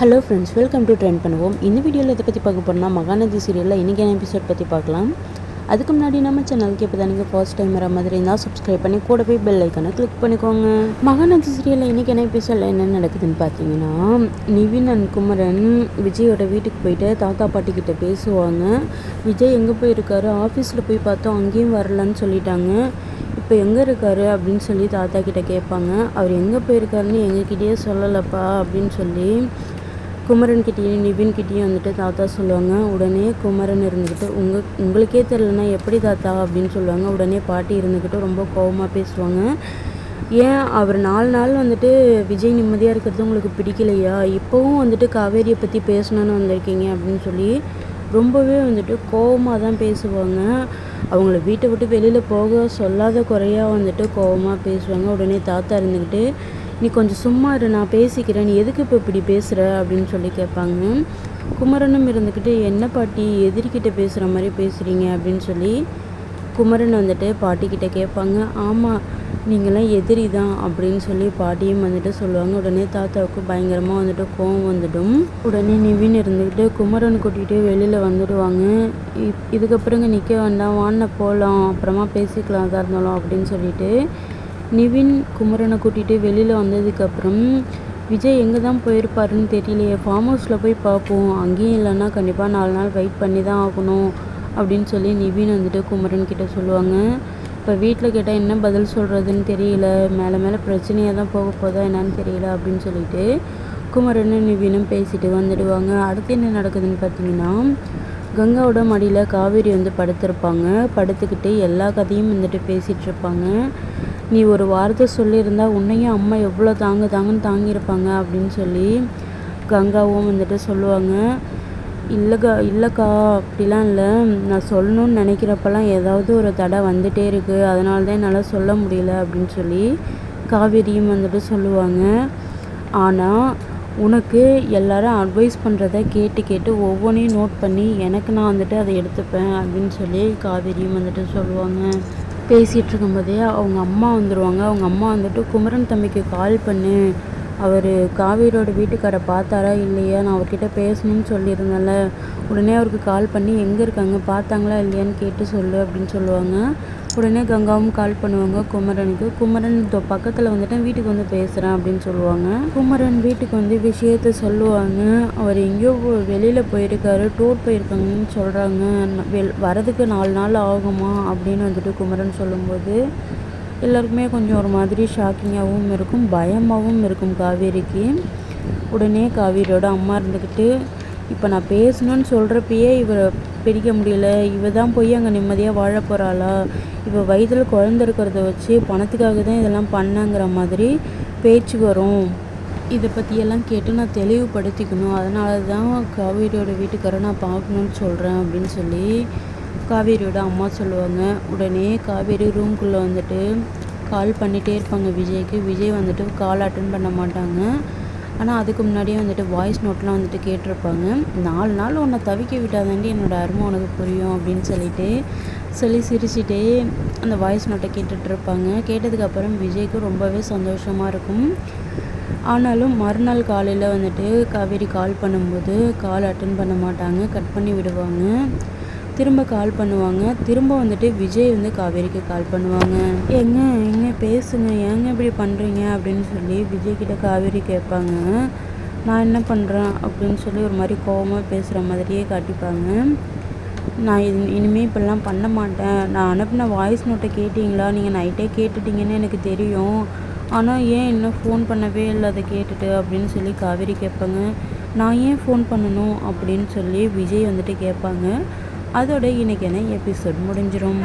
Hello friends welcome to trend பண்ணுவோம் இந்த வீடியோவில் இதை பற்றி பார்க்க போனால் மகாநதி சீரியலில் இன்றைக்கான எபிசோட் பற்றி பார்க்கலாம். அதுக்கு முன்னாடி நம்ம சேனலுக்கு இப்போ தான் நீங்கள் ஃபர்ஸ்ட் டைம் வர மாதிரி இருந்தால் சப்ஸ்கிரைப் பண்ணி கூட போய் பெல் ஐக்கானை கிளிக் பண்ணிக்கோங்க. மகாநதி சீரியலில் இன்றைக்கான எபிசோடில் என்ன நடக்குதுன்னு பார்த்தீங்கன்னா நிவின் அண்ட் குமரன் விஜயோட வீட்டுக்கு போயிட்டு தாத்தா பாட்டிக்கிட்ட பேசுவாங்க. விஜய் எங்கே போயிருக்காரு? ஆஃபீஸில் போய் பார்த்தோம் அங்கேயும் வரலன்னு சொல்லிட்டாங்க. இப்போ எங்கே இருக்காரு அப்படின்னு சொல்லி தாத்தா கிட்டே கேட்பாங்க. அவர் எங்கே போயிருக்காருன்னு எங்ககிட்டயே சொல்லலப்பா அப்படின்னு சொல்லி குமரன் கிட்டேயும் வந்துட்டு தாத்தா சொல்லுவாங்க. உடனே குமரன் இருந்துக்கிட்டு உங்கள் உங்களுக்கே தெரிலனா எப்படி தாத்தா? அப்படின்னு சொல்லுவாங்க. உடனே பாட்டி இருந்துக்கிட்டு ரொம்ப கோவமாக பேசுவாங்க. ஏன்? அவர் நாலு நாள் வந்துட்டு விஜய் நிம்மதியாக இருக்கிறது உங்களுக்கு பிடிக்கலையா? இப்போவும் வந்துட்டு காவேரியை பற்றி பேசணுன்னு வந்திருக்கீங்க அப்படின்னு சொல்லி ரொம்பவே வந்துட்டு கோவமாக தான் பேசுவாங்க. அவங்கள வீட்டை விட்டு வெளியில் போக சொல்லாத குறையாக வந்துட்டு கோவமாக பேசுவாங்க. உடனே தாத்தா இருந்துக்கிட்டு நீ கொஞ்சம் சும்மா இரு நான் பேசிக்கிறேன். நீ எதுக்கு இப்போ இப்படி பேசுகிற அப்படின்னு சொல்லி கேட்பாங்க. குமரனும் இருந்துக்கிட்டு என்ன பாட்டி எதிர்கிட்ட பேசுகிற மாதிரி பேசுகிறீங்க அப்படின்னு சொல்லி குமரன் வந்துட்டு பாட்டிக்கிட்ட கேட்பாங்க. ஆமாம் நீங்களாம் எதிரி தான் அப்படின்னு சொல்லி பாட்டியும் வந்துட்டு சொல்லுவாங்க. உடனே தாத்தாவுக்கு பயங்கரமாக வந்துட்டு கோவம் வந்துடும். உடனே நிவின் இருந்துக்கிட்டு குமரன் கூட்டிகிட்டு வெளியில் வந்துடுவாங்க. இப் இதுக்கப்புறங்க நிற்க வேண்டாம் வாண்ண போகலாம் அப்புறமா பேசிக்கலாம் தான் இருந்தாலும் அப்படின்னு சொல்லிட்டு நிவின் குமரனை கூட்டிகிட்டு வெளியில் வந்ததுக்கப்புறம் விஜய் எங்கே தான் போயிருப்பாருன்னு தெரியலையே ஃபார்ம் ஹவுஸில் போய் பார்ப்போம். அங்கேயும் இல்லைன்னா கண்டிப்பாக நாலு நாள் வெயிட் பண்ணி தான் ஆகணும் அப்படின்னு சொல்லி நிவின் வந்துட்டு குமரன் கிட்டே சொல்லுவாங்க. இப்போ வீட்டில் கேட்டால் என்ன பதில் சொல்கிறதுன்னு தெரியல. மேலே மேலே பிரச்சனையாக தான் போக போதா என்னன்னு தெரியல அப்படின்னு சொல்லிட்டு குமரனும் நிவினும் பேசிட்டு வந்துடுவாங்க. அடுத்து என்ன நடக்குதுன்னு பார்த்தீங்கன்னா கங்காவோட மடியில் காவேரி வந்து படுத்திருப்பாங்க. படுத்துக்கிட்டு எல்லா கதையும் வந்துட்டு பேசிகிட்டு இருப்பாங்க. நீ ஒரு வார்த்தை சொல்லியிருந்தா உன்னையும் அம்மா எவ்வளோ தாங்க தாங்கன்னு தாங்கியிருப்பாங்க அப்படின்னு சொல்லி கங்காவும் வந்துட்டு சொல்லுவாங்க. இல்லைக்கா இல்லைக்கா அப்படிலாம் இல்லை. நான் சொல்லணும்னு நினைக்கிறப்பெல்லாம் ஏதாவது ஒரு தடை வந்துகிட்டே இருக்குது அதனால தான் என்னால் சொல்ல முடியல அப்படின்னு சொல்லி காவேரியும் வந்துட்டு சொல்லுவாங்க. ஆனால் உனக்கு எல்லாரும் அட்வைஸ் பண்ணுறத கேட்டு கேட்டு ஒவ்வொன்றையும் நோட் பண்ணி எனக்கு நான் வந்துட்டு அதை எடுத்துப்பேன் அப்படின்னு சொல்லி காவேரியும் வந்துட்டு சொல்லுவாங்க. பேசிகிட்டு இருக்கும்போதே அவங்க அம்மா வந்துடுவாங்க அவங்க அம்மா வந்துட்டு குமரன் தம்பிக்கு கால் பண்ணு. அவர் காவேரியோட வீட்டுக்காரை பார்த்தாரா இல்லையா? நான் அவர்கிட்ட பேசணும்னு சொல்லியிருந்தேன்ல. உடனே அவருக்கு கால் பண்ணி எங்கே இருக்காங்க? பார்த்தாங்களா இல்லையான்னு கேட்டு சொல்லு அப்படின்னு சொல்லுவாங்க. உடனே கங்காவும் கால் பண்ணுவாங்க குமரனுக்கு. குமரன் இதோ பக்கத்தில் வந்துட்டு வீட்டுக்கு வந்து பேசுகிறேன் அப்படின்னு சொல்லுவாங்க. குமரன் வீட்டுக்கு வந்து விஷயத்த சொல்லுவாங்க. அவர் எங்கேயோ வெளியில் போயிருக்காரு டூர் போயிருக்காங்கன்னு சொல்கிறாங்க வெல் வரதுக்கு நாலு நாள் ஆகுமா? அப்படின்னு வந்துட்டு குமரன் சொல்லும்போது எல்லாருக்குமே கொஞ்சம் ஒரு மாதிரி ஷாக்கிங்காகவும் இருக்கும் பயமாகவும் இருக்கும் காவேரிக்கு. உடனே காவேரியோட அம்மா இருந்துக்கிட்டு இப்போ நான் பேசணும்னு சொல்கிறப்பயே இவரை பிடிக்க முடியல. இவ தான் போய் அங்கே நிம்மதியாக வாழ போகிறாளா இவ வயதில் குழந்த இருக்கிறத வச்சு பணத்துக்காக தான் இதெல்லாம் பண்ணங்கிற மாதிரி பேச்சு வரும். இதை பற்றியெல்லாம் கேட்டு நான் தெளிவுபடுத்திக்கணும். அதனால தான் காவேரியோட வீட்டுக்காரரை நான் பார்க்கணுன்னு சொல்கிறேன் அப்படின்னு சொல்லி காவேரியோட அம்மா சொல்லுவாங்க. உடனே காவேரி ரூம்குள்ளே வந்துட்டு கால் பண்ணிகிட்டே இருப்பாங்க விஜய்க்கு. விஜய் வந்துட்டு கால் அட்டன் பண்ண மாட்டாங்க. ஆனால் அதுக்கு முன்னாடியே வந்துட்டு வாய்ஸ் நோட்லாம் வந்துட்டு கேட்டிருப்பாங்க. நாலு நாள் உன்னை தவிக்க விட்டாதாண்டி என்னோடய அருமை உனக்கு புரியும் அப்படின்னு சொல்லிட்டு சொல்லி சிரிச்சிட்டே அந்த வாய்ஸ் நோட்டை கேட்டுட்ருப்பாங்க கேட்டதுக்கப்புறம் விஜய்க்கு ரொம்பவே சந்தோஷமாக இருக்கும். ஆனாலும் மறுநாள் காலையில் வந்துட்டு காவேரி கால் பண்ணும்போது கால் அட்டன் பண்ண மாட்டாங்க. கட் பண்ணி விடுவாங்க. திரும்ப கால் பண்ணுவாங்க. திரும்ப வந்துட்டு விஜய் வந்து காவேரிக்கு கால் பண்ணுவாங்க. எங்க எங்க பேசுங்க. ஏங்க இப்படி பண்ணுறீங்க அப்படின்னு சொல்லி விஜய் கிட்ட காவேரி கேட்பாங்க. நான் என்ன பண்ணுறேன் அப்படின்னு சொல்லி ஒரு மாதிரி கோபமாக பேசுகிற மாதிரியே காட்டிப்பாங்க. நான் இது இனிமேல் இப்படிலாம் பண்ண மாட்டேன். நான் அனுப்பின வாய்ஸ் நோட்டை கேட்டிங்களா? நீங்கள் நைட்டே கேட்டுட்டீங்கன்னு எனக்கு தெரியும். ஆனால் ஏன் இன்னும் ஃபோன் பண்ணவே இல்லை அதை கேட்டுட்டு? அப்படின்னு சொல்லி காவேரி கேட்பாங்க. நான் ஏன் ஃபோன் பண்ணணும்? அப்படின்னு சொல்லி விஜய் வந்துட்டு கேட்பாங்க. அதோட இன்றைக்கான எபிசோட் முடிஞ்சிடும்